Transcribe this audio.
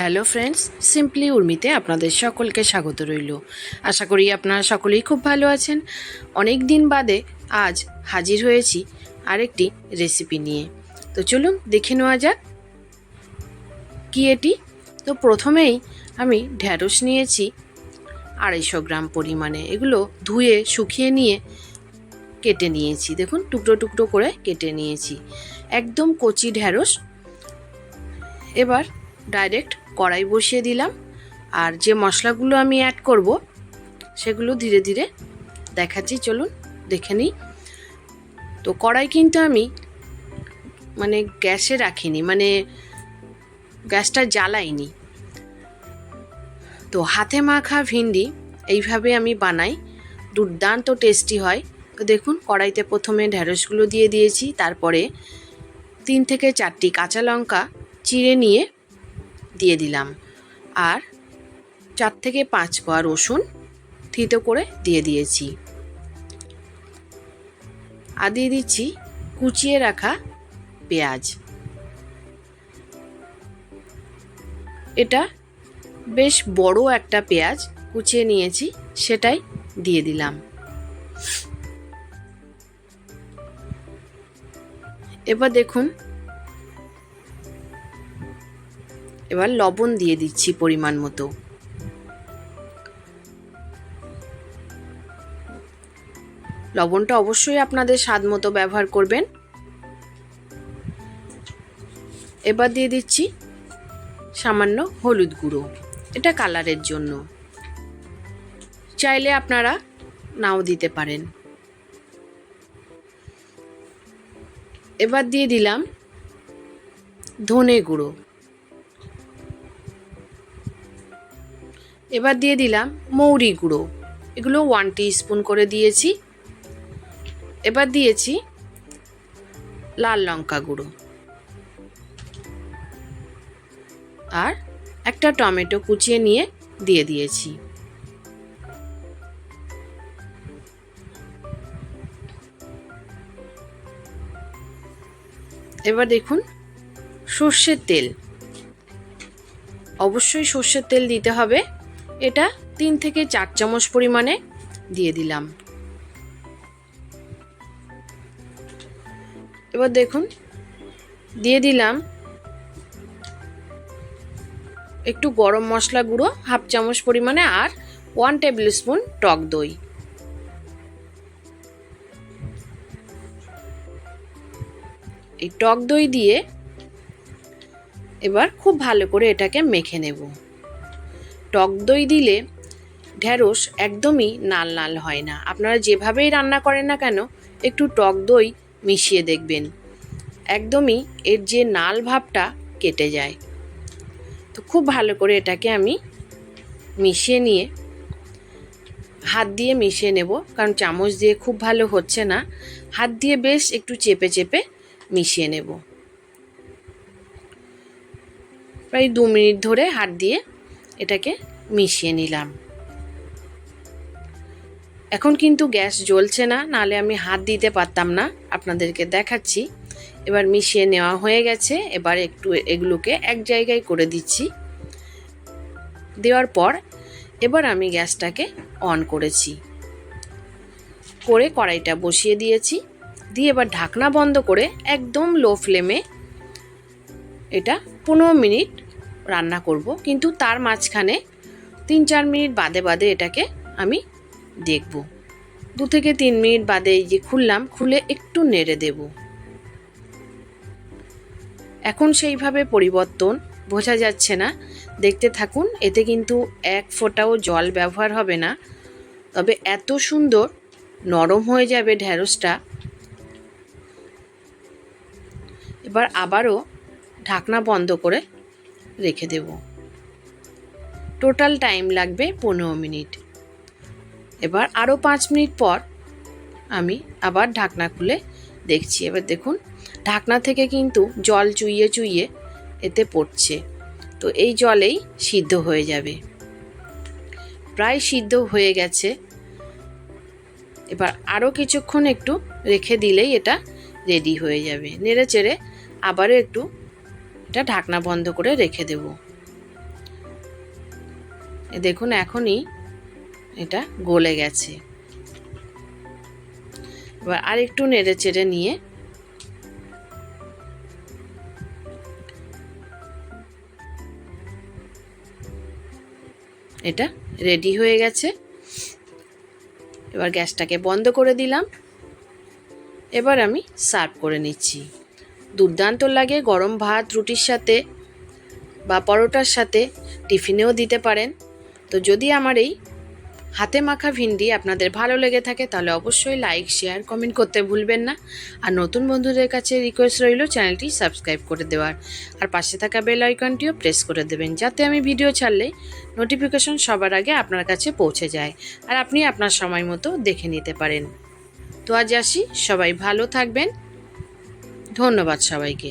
Hello friends simply উর্মিতে আপনাদের সকলকে স্বাগত রইল। আশা করি আপনারা সকলেই খুব ভালো আছেন। অনেক দিন বাদে আজ হাজির হয়েছি আরেকটি রেসিপি নিয়ে। তো চলুন দেখে নেওয়া যাক কি এটি। তো প্রথমেই আমি ঢ্যাঁড়স নিয়েছি আড়াইশো গ্রাম পরিমাণে। এগুলো ধুয়ে, শুকিয়ে নিয়ে কেটে নিয়েছি। দেখুন, টুকরো টুকরো করে কেটে নিয়েছি। একদম কচি ঢ্যাঁড়স এবার ডাইরেক্ট কড়াই বসিয়ে দিলাম। আর যে মশলাগুলো আমি অ্যাড করব, সেগুলো ধীরে ধীরে দেখাচ্ছি, চলুন দেখে নিই। তো কড়াই কিন্তু আমি মানে গ্যাসে রাখিনি মানে গ্যাসটা জ্বালাইনি। তো হাতে মাখা ভিন্ডি এইভাবে আমি বানাই, দুর্দান্ত টেস্টি হয়। তো দেখুন, কড়াইতে প্রথমে ঢ্যাঁড়সগুলো দিয়ে দিয়েছি, তারপরে তিন থেকে চারটি কাঁচা লঙ্কা চিড়ে নিয়ে দিয়ে দিলাম। আর চার থেকে পাঁচ কোয়া রসুন থিতো করে দিয়ে দিয়েছি। আর দিয়ে দিচ্ছি কুচিয়ে রাখা পেঁয়াজ। এটা বেশ বড় একটা পেঁয়াজ কুচিয়ে নিয়েছি, সেটাই দিয়ে দিলাম। এবার দেখুন এবার লবণ দিয়ে দিচ্ছি পরিমাণ মতো। লবণটা অবশ্যই আপনাদের স্বাদ মতো ব্যবহার করবেন। এবার দিয়ে দিচ্ছি সামান্য হলুদ গুঁড়ো, এটা কালারের জন্য। চাইলে আপনারা নাও দিতে পারেন। এবার দিয়ে দিলাম ধনে গুঁড়ো। এবার দিয়ে দিলাম মৌরি গুঁড়ো। এগুলো ওয়ান স্পুন করে দিয়েছি। এবার দিয়েছি লাল লঙ্কা গুঁড়ো। আর একটা টমেটো কুচিয়ে নিয়ে দিয়ে দিয়েছি। এবার দেখুন সর্ষের তেল। অবশ্যই সর্ষের তেল দিতে হবে। এটা তিন থেকে চার চামচ পরিমাণে দিয়ে দিলাম। এবার দেখুন, দিয়ে দিলাম একটু গরম মশলা গুঁড়ো, হাফ চামচ পরিমাণে আর ওয়ান টেবিল স্পুন টক দই। এই টক দই দিয়ে এবার খুব ভালো করে এটাকে মেখে নেব। টক দই দিলে ঢ্যাঁড়স একদমই নাল নাল হয় না। আপনারা যেভাবেই রান্না করেন না কেন, একটু টক দই মিশিয়ে দেখবেন। একদমই এর যে নাল ভাবটা কেটে যায়। তো খুব ভালো করে এটাকে আমি মিশিয়ে নিয়ে, হাত দিয়ে মিশিয়ে নেব, কারণ চামচ দিয়ে খুব ভালো হচ্ছে না। হাত দিয়ে বেশ একটু চেপে চেপে মিশিয়ে নেব। প্রায় দু মিনিট ধরে হাত দিয়ে এটাকে মিশিয়ে নিলাম। এখন কিন্তু গ্যাস জ্বলছে না, নালে আমি হাত দিতে পারতাম না, আপনাদেরকে দেখাচ্ছি। এবার মিশিয়ে নেওয়া হয়ে গেছে, এবার একটু এগুলোকে এক জায়গায় করে দিচ্ছি। দেওয়ার পর এবার আমি গ্যাসটাকে অন করেছি। করে কড়াইটা বসিয়ে দিয়েছি, দিয়ে এবার ঢাকনা বন্ধ করে একদম লো ফ্লেমে এটা পনেরো মিনিট রান্না করব, কিন্তু তার মাঝখানে তিন চার মিনিট বাদে বাদে এটাকে আমি দেখব। দু থেকে তিন মিনিট বাদে এই যে খুললাম, খুলে একটু নেড়ে দেব। এখন সেইভাবে পরিবর্তন, বোঝা যাচ্ছে না। দেখতে থাকুন, এতে কিন্তু এক ফোঁটাও জল ব্যবহার হবে না। তবে এত সুন্দর, নরম হয়ে যাবে ঢ্যাঁড়সটা এবার আবারও ঢাকনা বন্ধ করে রেখে দেব। টোটাল টাইম লাগবে পনেরো মিনিট। এবার আরও পাঁচ মিনিট পর আমি আবার ঢাকনা খুলে দেখছি। এবার দেখুন, ঢাকনা থেকে কিন্তু জল চুইয়ে চুইয়ে এতে পড়ছে। তো এই জলেই সিদ্ধ হয়ে যাবে। প্রায় সিদ্ধ হয়ে গেছে। এবার আরও কিছুক্ষণ একটু রেখে দিলেই এটা রেডি হয়ে যাবে। নেড়ে চেড়ে আবারও একটু এটা ঢাকনা বন্ধ করে রেখে দেব। দেখুন, এখনই এটা গলে গেছে। এবার আরেকটু নেড়ে চেড়ে নিয়ে এটা রেডি হয়ে গেছে। এবার গ্যাসটাকে বন্ধ করে দিলাম। এবার আমি সার্ভ করে নিচ্ছি। দুর্দান্ত লাগে, গরম ভাত, রুটির সাথে বা পরোটার সাথে টিফিনেও দিতে পারেন। তো যদি আমার এই হাতে মাখা ভিন্ডি আপনাদের ভালো লেগে থাকে, তাহলে অবশ্যই লাইক, শেয়ার, কমেন্ট করতে ভুলবেন না। আর নতুন বন্ধুদের কাছে রিকোয়েস্ট রইল চ্যানেলটি সাবস্ক্রাইব করে দেওয়ার। আর পাশে থাকা বেল আইকনটিও প্রেস করে দেবেন, যাতে আমি ভিডিও ছাড়লে নোটিফিকেশন সবার আগে আপনার কাছে পৌঁছে যায় আর আপনি আপনার সময় মতো দেখে নিতে পারেন। তো আজ আসি, সবাই ভালো থাকবেন। ধন্যবাদ সবাইকে।